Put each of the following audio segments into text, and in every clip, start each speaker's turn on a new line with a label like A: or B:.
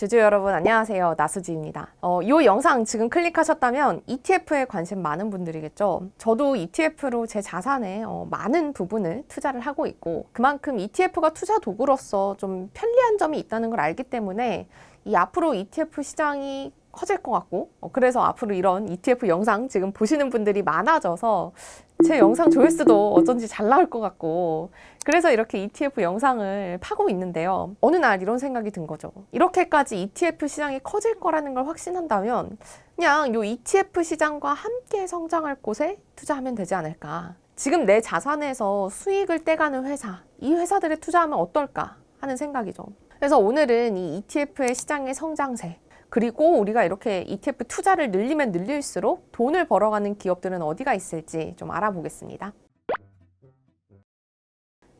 A: 주주 여러분 안녕하세요. 나수지입니다. 어, 이 영상 지금 클릭하셨다면 ETF에 관심 많은 분들이겠죠. 저도 ETF로 제 자산의 어, 많은 부분을 투자를 하고 있고 그만큼 ETF가 투자 도구로서 좀 편리한 점이 있다는 걸 알기 때문에 이 앞으로 ETF 시장이 커질 것 같고 어, 그래서 앞으로 이런 ETF 영상 지금 보시는 분들이 많아져서 제 영상 조회수도 어쩐지 잘 나올 것 같고 그래서 이렇게 ETF 영상을 파고 있는데요. 어느 날 이런 생각이 든 거죠. 이렇게까지 ETF 시장이 커질 거라는 걸 확신한다면 그냥 요 ETF 시장과 함께 성장할 곳에 투자하면 되지 않을까. 지금 내 자산에서 수익을 떼가는 회사, 이 회사들에 투자하면 어떨까 하는 생각이죠. 그래서 오늘은 이 ETF의 시장의 성장세, 그리고 우리가 이렇게 ETF 투자를 늘리면 늘릴수록 돈을 벌어가는 기업들은 어디가 있을지 좀 알아보겠습니다.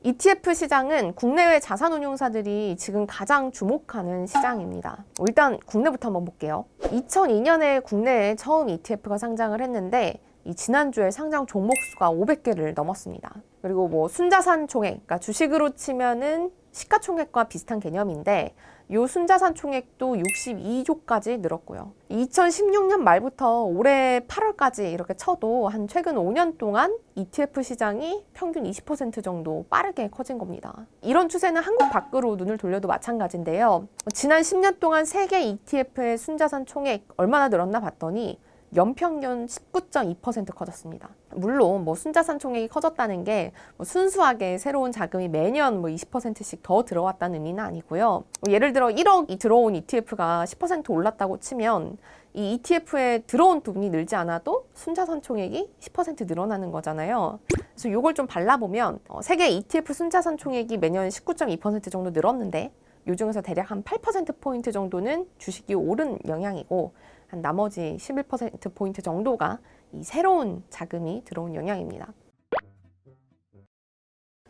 A: ETF 시장은 국내외 자산운용사들이 지금 가장 주목하는 시장입니다. 일단 국내부터 한번 볼게요. 2002년에 국내에 처음 ETF가 상장을 했는데 이 지난주에 상장 종목 수가 500개를 넘었습니다. 그리고 뭐 순자산 총액, 그러니까 주식으로 치면은 시가총액과 비슷한 개념인데 요 순자산 총액도 62조까지 늘었고요. 2016년 말부터 올해 8월까지 이렇게 쳐도 한 최근 5년 동안 ETF 시장이 평균 20% 정도 빠르게 커진 겁니다. 이런 추세는 한국 밖으로 눈을 돌려도 마찬가지인데요. 지난 10년 동안 세계 ETF의 순자산 총액 얼마나 늘었나 봤더니 연평균 19.2% 커졌습니다. 물론 뭐 순자산 총액이 커졌다는 게 뭐 순수하게 새로운 자금이 매년 뭐 20%씩 더 들어왔다는 의미는 아니고요. 뭐 예를 들어 1억이 들어온 ETF가 10% 올랐다고 치면 이 ETF에 들어온 돈이 늘지 않아도 순자산 총액이 10% 늘어나는 거잖아요. 그래서 이걸 좀 발라보면 어, 세계 ETF 순자산 총액이 매년 19.2% 정도 늘었는데 요 중에서 대략 한 8%포인트 정도는 주식이 오른 영향이고 한 나머지 11%포인트 정도가 이 새로운 자금이 들어온 영향입니다.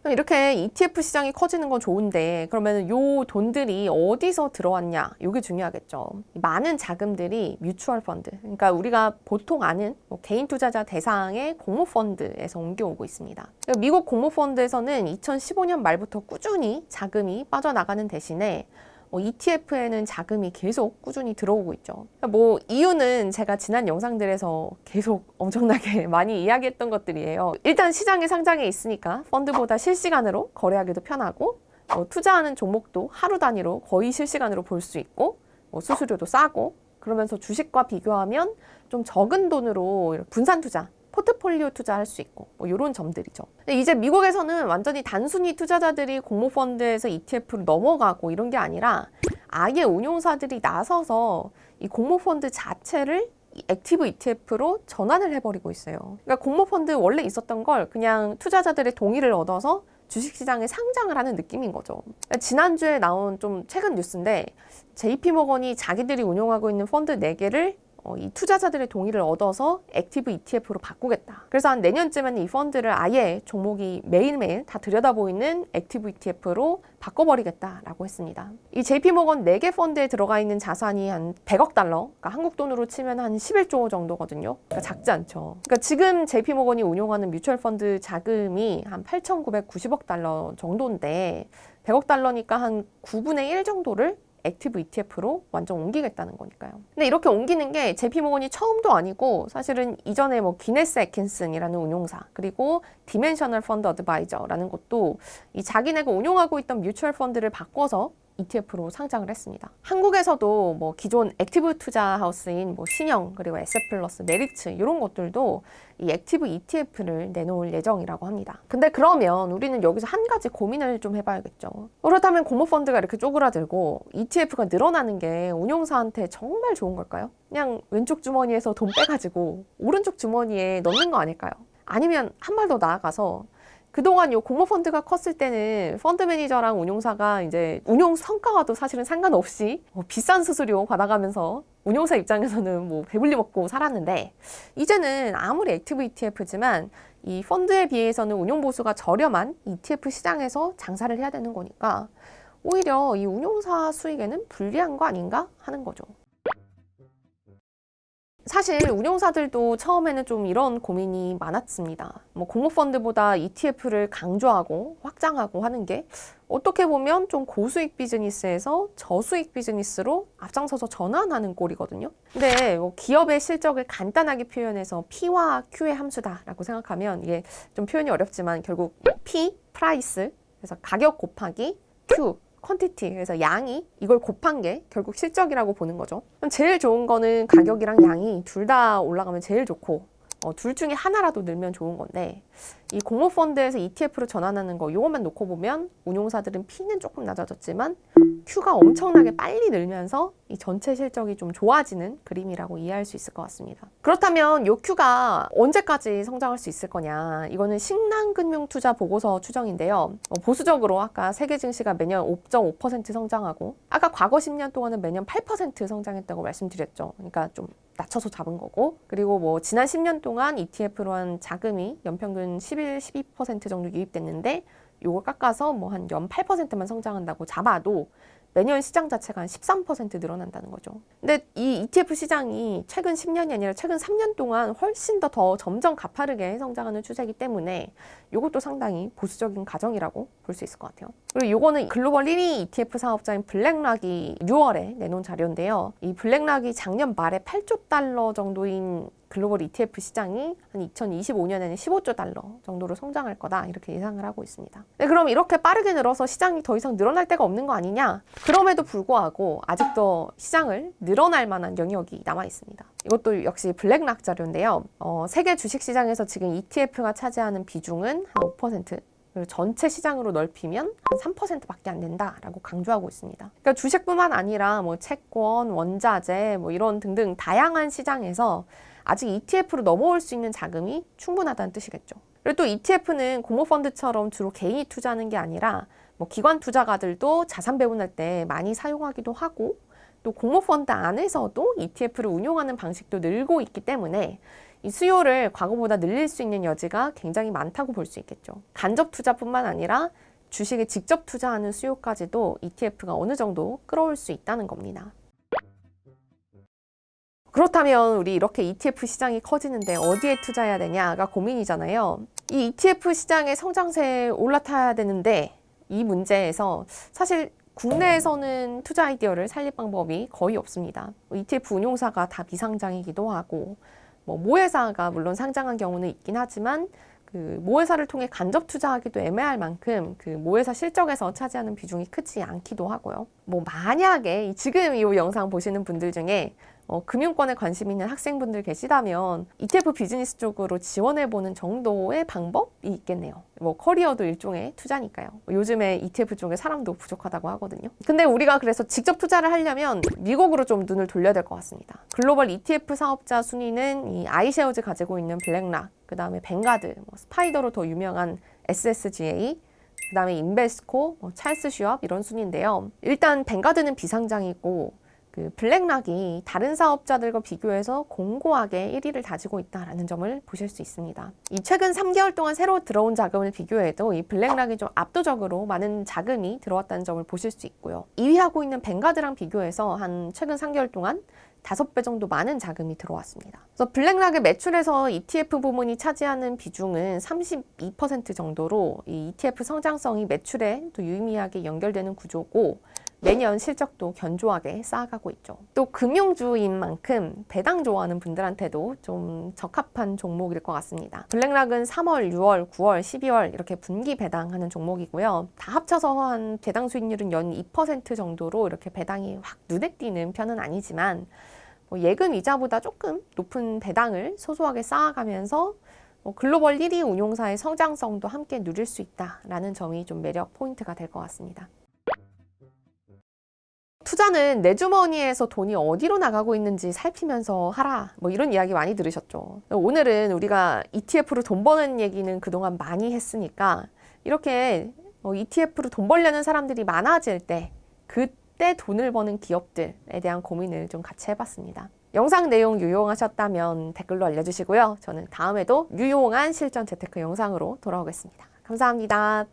A: 이렇게 ETF 시장이 커지는 건 좋은데 그러면 요 돈들이 어디서 들어왔냐 이게 중요하겠죠. 많은 자금들이 뮤추얼 펀드 그러니까 우리가 보통 아는 뭐 개인 투자자 대상의 공모 펀드에서 옮겨오고 있습니다. 미국 공모 펀드에서는 2015년 말부터 꾸준히 자금이 빠져나가는 대신에 뭐 ETF에는 자금이 계속 꾸준히 들어오고 있죠. 뭐 이유는 제가 지난 영상들에서 계속 엄청나게 많이 이야기했던 것들이에요. 일단 시장에 상장해 있으니까 펀드보다 실시간으로 거래하기도 편하고 뭐 투자하는 종목도 하루 단위로 거의 실시간으로 볼 수 있고 뭐 수수료도 싸고 그러면서 주식과 비교하면 좀 적은 돈으로 분산 투자 포트폴리오 투자할 수 있고 뭐 이런 점들이죠. 이제 미국에서는 완전히 단순히 투자자들이 공모펀드에서 ETF로 넘어가고 이런 게 아니라 아예 운용사들이 나서서 이 공모펀드 자체를 액티브 ETF로 전환을 해버리고 있어요. 그러니까 공모펀드 원래 있었던 걸 그냥 투자자들의 동의를 얻어서 주식시장에 상장을 하는 느낌인 거죠. 그러니까 지난주에 나온 좀 최근 뉴스인데 JP모건이 자기들이 운용하고 있는 펀드 4개를 어, 이 투자자들의 동의를 얻어서 액티브 ETF로 바꾸겠다. 그래서 한 내년쯤에는 이 펀드를 아예 종목이 매일매일 다 들여다보이는 액티브 ETF로 바꿔버리겠다라고 했습니다. 이 JP모건 4개 펀드에 들어가 있는 자산이 한 100억 달러, 그러니까 한국 돈으로 치면 한 11조 정도거든요. 그러니까 작지 않죠. 그러니까 지금 JP모건이 운용하는 뮤추얼 펀드 자금이 한 8,990억 달러 정도인데 100억 달러니까 한 9분의 1 정도를 액티브 ETF로 완전 옮기겠다는 거니까요. 근데 이렇게 옮기는 게 JP모건이 처음도 아니고 사실은 이전에 뭐 기네스 애킨슨이라는 운용사 그리고 디멘셔널 펀드 어드바이저라는 것도 이 자기네가 운용하고 있던 뮤추얼 펀드를 바꿔서 ETF로 상장을 했습니다. 한국에서도 뭐 기존 액티브 투자 하우스인 뭐 신영 그리고 에셋플러스, 메리츠 이런 것들도 이 액티브 ETF를 내놓을 예정이라고 합니다. 근데 그러면 우리는 여기서 한 가지 고민을 좀 해봐야겠죠. 그렇다면 공모펀드가 이렇게 쪼그라들고 ETF가 늘어나는 게 운용사한테 정말 좋은 걸까요? 그냥 왼쪽 주머니에서 돈 빼가지고 오른쪽 주머니에 넣는 거 아닐까요? 아니면 한 발 더 나아가서 그동안 요 공모 펀드가 컸을 때는 펀드 매니저랑 운용사가 이제 운용 성과와도 사실은 상관없이 뭐 비싼 수수료 받아가면서 운용사 입장에서는 뭐 배불리 먹고 살았는데 이제는 아무리 액티브 ETF지만 이 펀드에 비해서는 운용 보수가 저렴한 ETF 시장에서 장사를 해야 되는 거니까 오히려 이 운용사 수익에는 불리한 거 아닌가 하는 거죠. 사실 운용사들도 처음에는 좀 이런 고민이 많았습니다. 뭐 공모펀드보다 ETF를 강조하고 확장하고 하는 게 어떻게 보면 좀 고수익 비즈니스에서 저수익 비즈니스로 앞장서서 전환하는 꼴이거든요. 근데 뭐 기업의 실적을 간단하게 표현해서 P와 Q의 함수다라고 생각하면 이게 좀 표현이 어렵지만 결국 P, 프라이스, 그래서 가격 곱하기 Q, 퀀티티 그래서 양이 이걸 곱한 게 결국 실적이라고 보는 거죠. 그럼 제일 좋은 거는 가격이랑 양이 둘 다 올라가면 제일 좋고 어, 둘 중에 하나라도 늘면 좋은 건데 이 공모펀드에서 ETF로 전환하는 거 이것만 놓고 보면 운용사들은 P는 조금 낮아졌지만 Q가 엄청나게 빨리 늘면서 이 전체 실적이 좀 좋아지는 그림이라고 이해할 수 있을 것 같습니다. 그렇다면 요 Q가 언제까지 성장할 수 있을 거냐? 이거는 신랑금융투자 보고서 추정인데요. 어, 보수적으로 아까 세계 증시가 매년 5.5% 성장하고 아까 과거 10년 동안은 매년 8% 성장했다고 말씀드렸죠. 그러니까 좀 낮춰서 잡은 거고 그리고 뭐 지난 10년 동안 ETF로 한 자금이 연평균 11, 12% 정도 유입됐는데 요걸 깎아서 뭐 한 연 8%만 성장한다고 잡아도 매년 시장 자체가 한 13% 늘어난다는 거죠. 근데 이 ETF 시장이 최근 10년이 아니라 최근 3년 동안 훨씬 더 더 점점 가파르게 성장하는 추세이기 때문에 이것도 상당히 보수적인 가정이라고 볼 수 있을 것 같아요. 그리고 이거는 글로벌 1위 ETF 사업자인 블랙락이 6월에 내놓은 자료인데요. 이 블랙락이 작년 말에 8조 달러 정도인 글로벌 ETF 시장이 한 2025년에는 15조 달러 정도로 성장할 거다 이렇게 예상을 하고 있습니다. 네, 그럼 이렇게 빠르게 늘어서 시장이 더 이상 늘어날 데가 없는 거 아니냐? 그럼에도 불구하고 아직도 시장을 늘어날 만한 영역이 남아 있습니다. 이것도 역시 블랙락 자료인데요. 어, 세계 주식 시장에서 지금 ETF가 차지하는 비중은 한 5%, 그리고 전체 시장으로 넓히면 한 3%밖에 안 된다라고 강조하고 있습니다. 그러니까 주식뿐만 아니라 뭐 채권, 원자재 뭐 이런 등등 다양한 시장에서 아직 ETF로 넘어올 수 있는 자금이 충분하다는 뜻이겠죠. 그리고 또 ETF는 공모펀드처럼 주로 개인이 투자하는 게 아니라 뭐 기관 투자가들도 자산 배분할 때 많이 사용하기도 하고 또 공모펀드 안에서도 ETF를 운용하는 방식도 늘고 있기 때문에 이 수요를 과거보다 늘릴 수 있는 여지가 굉장히 많다고 볼 수 있겠죠. 간접 투자뿐만 아니라 주식에 직접 투자하는 수요까지도 ETF가 어느 정도 끌어올 수 있다는 겁니다. 그렇다면 우리 이렇게 ETF 시장이 커지는데 어디에 투자해야 되냐가 고민이잖아요. 이 ETF 시장의 성장세에 올라타야 되는데 이 문제에서 사실 국내에서는 투자 아이디어를 살릴 방법이 거의 없습니다. ETF 운용사가 다 비상장이기도 하고 뭐 모회사가 물론 상장한 경우는 있긴 하지만 그 모회사를 통해 간접 투자하기도 애매할 만큼 그 모회사 실적에서 차지하는 비중이 크지 않기도 하고요. 뭐 만약에 지금 이 영상 보시는 분들 중에 어, 금융권에 관심 있는 학생분들 계시다면 ETF 비즈니스 쪽으로 지원해보는 정도의 방법이 있겠네요. 뭐 커리어도 일종의 투자니까요. 요즘에 ETF 쪽에 사람도 부족하다고 하거든요. 근데 우리가 그래서 직접 투자를 하려면 미국으로 좀 눈을 돌려야 될 것 같습니다. 글로벌 ETF 사업자 순위는 이 아이쉐어즈 가지고 있는 블랙락, 그 다음에 뱅가드, 뭐 스파이더로 더 유명한 SSGA, 그 다음에 인베스코, 뭐 찰스 슈업 이런 순위인데요. 일단 뱅가드는 비상장이고 그 블랙락이 다른 사업자들과 비교해서 공고하게 1위를 다지고 있다라는 점을 보실 수 있습니다. 이 최근 3개월 동안 새로 들어온 자금을 비교해도 이 블랙락이 좀 압도적으로 많은 자금이 들어왔다는 점을 보실 수 있고요. 2위하고 있는 뱅가드랑 비교해서 한 최근 3개월 동안 다섯 배 정도 많은 자금이 들어왔습니다. 그래서 블랙락의 매출에서 ETF 부문이 차지하는 비중은 32% 정도로 이 ETF 성장성이 매출에 또 유의미하게 연결되는 구조고 매년 실적도 견조하게 쌓아가고 있죠. 또 금융주인 만큼 배당 좋아하는 분들한테도 좀 적합한 종목일 것 같습니다. 블랙락은 3월, 6월, 9월, 12월 이렇게 분기 배당하는 종목이고요. 다 합쳐서 한 배당 수익률은 연 2% 정도로 이렇게 배당이 확 눈에 띄는 편은 아니지만 뭐 예금 이자보다 조금 높은 배당을 소소하게 쌓아가면서 뭐 글로벌 1위 운용사의 성장성도 함께 누릴 수 있다라는 점이 좀 매력 포인트가 될 것 같습니다. 투자는 내 주머니에서 돈이 어디로 나가고 있는지 살피면서 하라. 뭐 이런 이야기 많이 들으셨죠. 오늘은 우리가 ETF로 돈 버는 얘기는 그동안 많이 했으니까 이렇게 ETF로 돈 벌려는 사람들이 많아질 때 그때 돈을 버는 기업들에 대한 고민을 좀 같이 해봤습니다. 영상 내용 유용하셨다면 댓글로 알려주시고요. 저는 다음에도 유용한 실전 재테크 영상으로 돌아오겠습니다. 감사합니다.